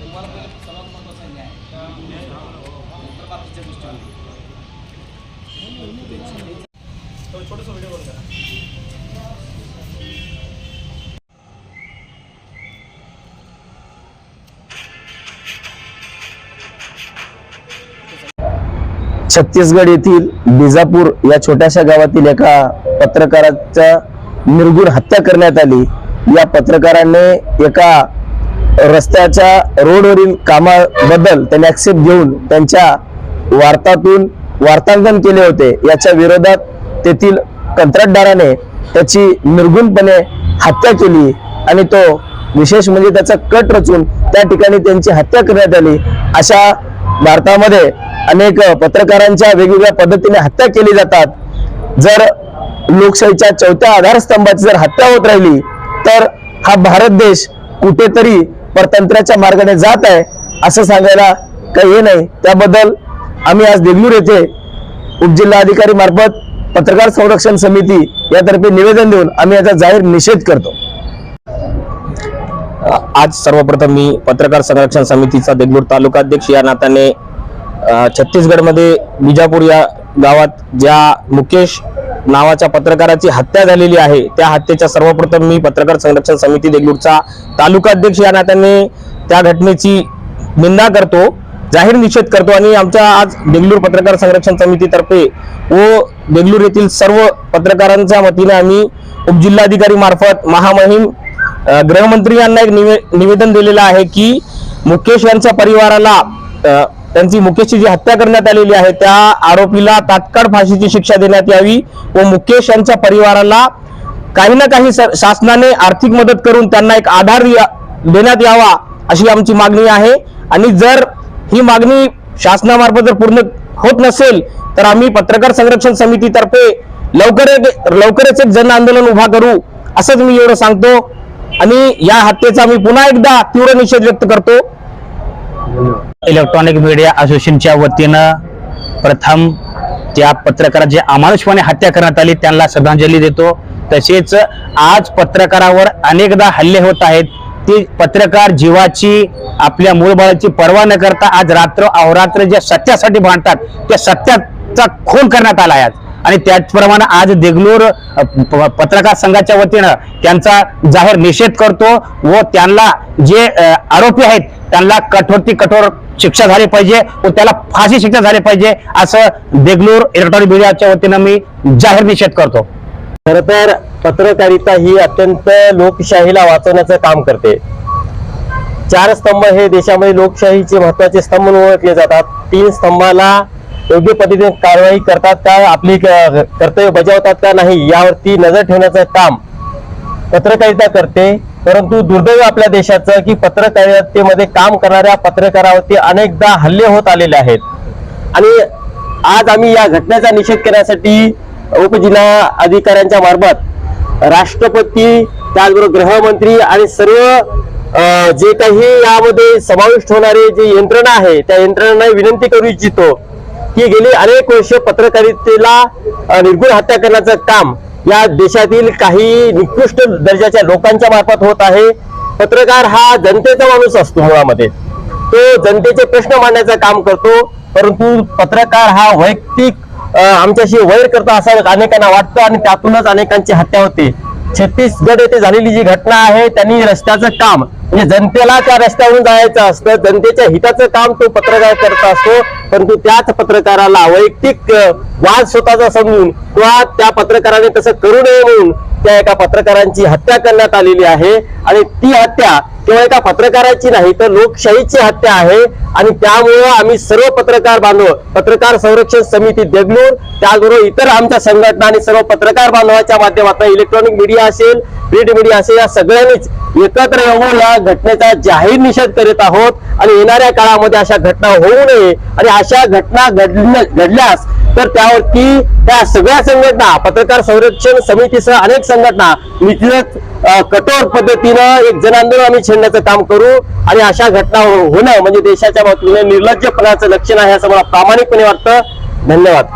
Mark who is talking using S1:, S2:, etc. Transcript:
S1: तुम्हाला पहिले सर्वात महत्त्वाचं न्याय नंतर बाकीच्या गोष्टी होतील.
S2: छोटंसं व्हिडिओ करा
S3: छत्तीसगड येथील बिजापूर या छोट्याशा गावातील एका पत्रकाराच्या निर्गुण हत्या करण्यात आली. या पत्रकाराने एका रस्त्याच्या रोडवरील कामाबद्दल त्यांनी ऍक्सेप्ट घेऊन त्यांच्या वार्तातून वार्तांकन केले होते. याच्या विरोधात तेथील कंत्राटदाराने त्याची निर्गुणपणे हत्या केली आणि तो विशेष म्हणजे त्याचा कट रचून त्या ठिकाणी त्यांची हत्या करण्यात आली. अशा भारतामध्ये अनेक पत्रकारांच्या वेगवेगळ्या पद्धतीने हत्या केली जातात. जर लोकशाहीच्या चौथ्या आधारस्तंभाची जर हत्या होत राहिली तर हा भारत देश कुठेतरी परतंत्राच्या मार्गाने जात आहे असं सांगायला काही हे नाही. त्याबद्दल आम्ही आज देगलूर येथे उपजिल्हाधिकारी मार्फत पत्रकार संरक्षण समिती यातर्फे निवेदन देऊन आम्ही याचा जाहीर निषेध करतो. आज सर्वप्रथम मी पत्रकार संरक्षण समितीचा देगलूर तालुका अध्यक्ष या नात्याने छत्तीसगडमध्ये बिजापूर या गावात ज्या मुकेश नावाच्या पत्रकाराची हत्या झालेली आहे. त्या हत्येच्या सर्वप्रथम मी पत्रकार संरक्षण समिती देगलूरचा तालुका अध्यक्ष या नात्याने त्या घटनेची निंदा करतो जाहीर निषेध करतो आणि आमच्या आज देगलूर पत्रकार संरक्षण समितीतर्फे व देगलूर येथील सर्व पत्रकारांच्या वतीने आम्ही उपजिल्हाधिकारी मार्फत महामहिम गृहमंत्री यांना एक निवे निवेदन दिलेलं आहे की मुकेश यांच्या परिवाराला त्यांची मुकेशची जी हत्या करण्यात आलेली आहे त्या आरोपीला तात्काळ फाशीची शिक्षा देण्यात यावी व मुकेश यांच्या परिवाराला काही ना काही शासनाने आर्थिक मदत करून त्यांना एक आधार देण्यात यावा अशी आमची मागणी आहे. आणि जर ही मागणी शासनामार्फत जर पूर्ण होत नसेल तर आम्ही पत्रकार संरक्षण समितीतर्फे लवकर लवकरच एक जन आंदोलन उभा करू असंच मी एवढं सांगतो. आणि या हत्येचा मी पुन्हा एकदा तीव्र निषेध व्यक्त करतो.
S4: इलेक्ट्रॉनिक मीडिया असोसिएशनच्या वतीनं प्रथम त्या पत्रकाराची अमानुषपणे हत्या करण्यात आली त्यांना श्रद्धांजली देतो. तसेच आज पत्रकारावर अनेकदा हल्ले होत आहेत. ते पत्रकार जीवाची आपल्या मूळबाळाची पर्वा न करता आज रात्र अहोरात्र ज्या सत्यासाठी भांडतात त्या सत्याचा खून करण्यात आला आहे आज. आणि त्याचप्रमाणे आज देगलूर प- पत्रकार संघाच्या वतीनं त्यांचा जाहीर निषेध करतो व त्यांना जे आरोपी आहेत त्यांना कठोरती कठोर शिक्षा झाली पाहिजे व त्याला फाशी शिक्षा झाली पाहिजे असं देगलूर इलेक्ट्रॉनिक मीडियाच्या वतीनं मी जाहीर निषेध करतो.
S3: खर तर पत्रकारिता ही अत्यंत लोकशाहीला वाचवण्याचं काम करते. चार स्तंभ हे देशामध्ये लोकशाहीचे महत्त्वाचे स्तंभ म्हणून ओळखले जातात. तीन स्तंभाला योग्य पद्धतीने कारवाई करतात का? आपली कर्तव्य बजावतात का नाही? यावरती नजर ठेवण्याचं काम पत्रकारिता करते. परंतु दुर्दैव आपल्या देशाचं की पत्रकारितेमध्ये काम करणाऱ्या पत्रकारावरती अनेकदा हल्ले होत आलेले आहेत. आणि आज आम्ही या घटनेचा निषेध करण्यासाठी उपजिल्हा अधिकाऱ्यांच्या मार्फत राष्ट्रपती त्याचबरोबर गृहमंत्री आणि सर्व जे काही यामध्ये समाविष्ट होणारे जे यंत्रणा आहे त्या यंत्रणांना विनंती करू इच्छितो. की गेली अनेक वर्ष पत्रकारितेला निर्गुण हत्या करण्याचं काम या देशातील काही निकृष्ट दर्जाच्या लोकांच्या मार्फत होत आहे. पत्रकार हा जनतेचा माणूस असतो मुळामध्ये. तो जनतेचे प्रश्न मांडण्याचं काम करतो परंतु पत्रकार हा वैयक्तिक आमच्याशी वैर करतो असं अनेकांना वाटतं आणि त्यातूनच अनेकांची हत्या होते. छत्तीसगड येथे झालेली जी घटना आहे त्यांनी रस्त्याचं काम म्हणजे जनतेला त्या रस्त्यावरून जायचं असतं जनतेच्या हिताचं काम तो पत्रकार करत असतो परंतु त्याच पत्रकाराला वैयक्तिक वाद स्वतःचा समजून किंवा त्या पत्रकाराने तसं करू नये म्हणून त्या एका पत्रकारांची हत्या करण्यात आलेली आहे. आणि ती हत्या केवळ एका पत्रकाराची नाही तर लोकशाहीची हत्या आहे. आणि त्यामुळं आम्ही सर्व पत्रकार बांधव पत्रकार संरक्षण समिती देगलूर त्याचबरोबर इतर आमच्या संघटना आणि सर्व पत्रकार बांधवाच्या माध्यमातून इलेक्ट्रॉनिक मीडिया असेल प्रिंट मीडिया असेल या सगळ्यांनीच एकत्र येऊन या घटनेचा जाहीर निषेध करीत आहोत आणि येणाऱ्या काळामध्ये अशा घटना होऊ नये आणि अशा घटना घडल्या घडल्यास तर त्यावरती त्या सगळ्या संघटना पत्रकार संरक्षण समितीसह अनेक संघटना निश्चितच कठोर पद्धतीनं एक जन आंदोलन आम्ही छेडण्याचं काम करू आणि अशा घटना हो-, होणं म्हणजे देशाच्या बाबतीने निर्लज्जपणाचं लक्षण आहे असं मला प्रामाणिकपणे वाटतं. धन्यवाद.